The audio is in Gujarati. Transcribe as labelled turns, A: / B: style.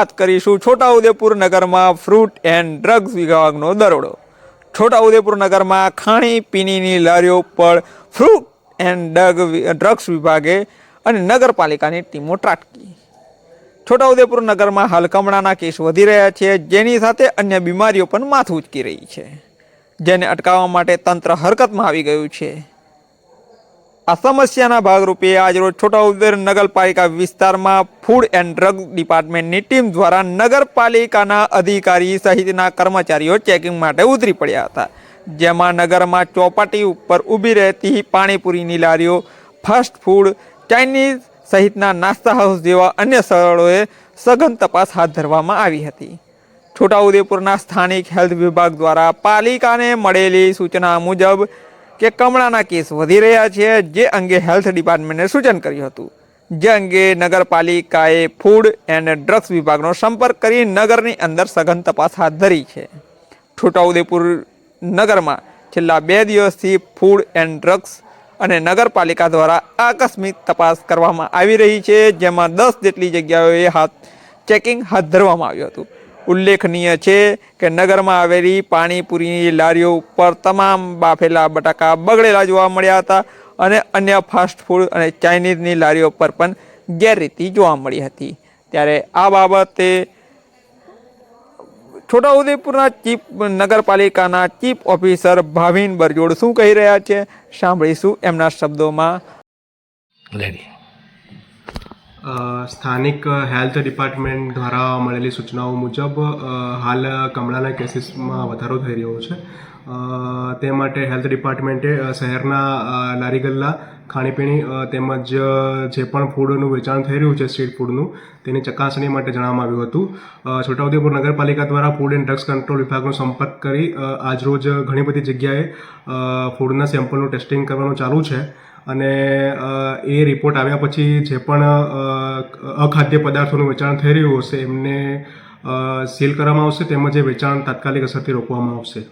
A: વાત કરીશું છોટાઉદેપુર નગરમાં ફ્રૂટ એન્ડ ડ્રગ્સ વિભાગનો દરોડો. છોટાઉદેપુર નગરમાં ખાણી પીણીની લારીઓ પર ફ્રૂટ એન્ડ ડ્રગ્સ વિભાગે અને નગરપાલિકાની ટીમો ત્રાટકી. છોટાઉદેપુર નગરમાં હાલ કમળાના કેસ વધી રહ્યા છે, જેની સાથે અન્ય બીમારીઓ પણ માથું ઉચકી રહી છે. જેને અટકાવવા માટે તંત્ર હરકતમાં આવી ગયું છે. આ સમસ્યાના ભાગરૂપે આજરોજ છોટાઉદેપુર નગરપાલિકા વિસ્તારમાં ફૂડ એન્ડ ડ્રગ ડિપાર્ટમેન્ટની ટીમ દ્વારા નગરપાલિકાના અધિકારી સહિતના કર્મચારીઓ ચેકિંગ માટે ઉતરી પડ્યા હતા. જેમાં નગરમાં ચોપાટી ઉપર ઊભી રહેતી પાણીપુરીની લારીઓ ફાસ્ટ ફૂડ ચાઇનીઝ સહિતના નાસ્તા હાઉસ જેવા અન્ય સ્થળોએ સઘન તપાસ હાથ ધરવામાં આવી હતી. છોટાઉદેપુરના સ્થાનિક હેલ્થ વિભાગ દ્વારા પાલિકાને મળેલી સૂચના મુજબ કે કમળાના કેસ વધી રહ્યા છે, જે અંગે હેલ્થ ડિપાર્ટમેન્ટે સૂચન કર્યું હતું. જે અંગે નગરપાલિકાએ ફૂડ એન્ડ ડ્રગ્સ વિભાગનો સંપર્ક કરી નગરની અંદર સઘન તપાસ હાથ ધરી છે. છોટાઉદેપુર નગરમાં છેલ્લા બે દિવસથી ફૂડ એન્ડ ડ્રગ્સ અને નગરપાલિકા દ્વારા આકસ્મિક તપાસ કરવામાં આવી રહી છે, જેમાં દસ જેટલી જગ્યાઓએ હાથ ચેકિંગ હાથ ધરવામાં આવ્યું હતું. ઉલ્લેખનીય છે કે નગરમાં આવેલી પાણીપુરીની લારીઓ ઉપર તમામ બાફેલા બટાકા બગડેલા જોવા મળ્યા હતા અને અન્ય ફાસ્ટ ફૂડ અને ચાઇનીઝની લારીઓ પર પણ ગેરરીતિ જોવા મળી હતી. ત્યારે આ બાબતે છોટાઉદેપુરના ચીફ નગરપાલિકાના ચીફ ઓફિસર ભાવિન બરજોડ શું કહી રહ્યા છે? સાંભળીશું એમના શબ્દોમાં.
B: અ, સ્થાનિક હેલ્થ ડિપાર્ટમેન્ટ દ્વારા મળેલી સૂચનાઓ મુજબ હાલ કમળાના કેસીસમાં વધારો થઈ રહ્યો છે. તે માટે હેલ્થ ડિપાર્ટમેન્ટે શહેરના લારી ગલ્લા ખાણીપીણી તેમજ જે પણ ફૂડનું વેચાણ થઈ રહ્યું છે, સ્ટ્રીટ ફૂડનું, તેની ચકાસણી માટે જણાવવામાં આવ્યું હતું. છોટાઉદેપુર નગરપાલિકા દ્વારા ફૂડ એન્ડ ડ્રગ્સ કંટ્રોલ વિભાગનો સંપર્ક કરી આજરોજ ઘણી બધી જગ્યાએ ફૂડના સેમ્પલનું ટેસ્ટિંગ કરવાનું ચાલુ છે. અને એ રિપોર્ટ આવ્યા પછી જે પણ અખાદ્ય પદાર્થોનું વેચાણ થઈ રહ્યું હશે, એમને સીલ કરવામાં આવશે તેમજ એ વેચાણ તાત્કાલિક અસરથી રોકવામાં આવશે.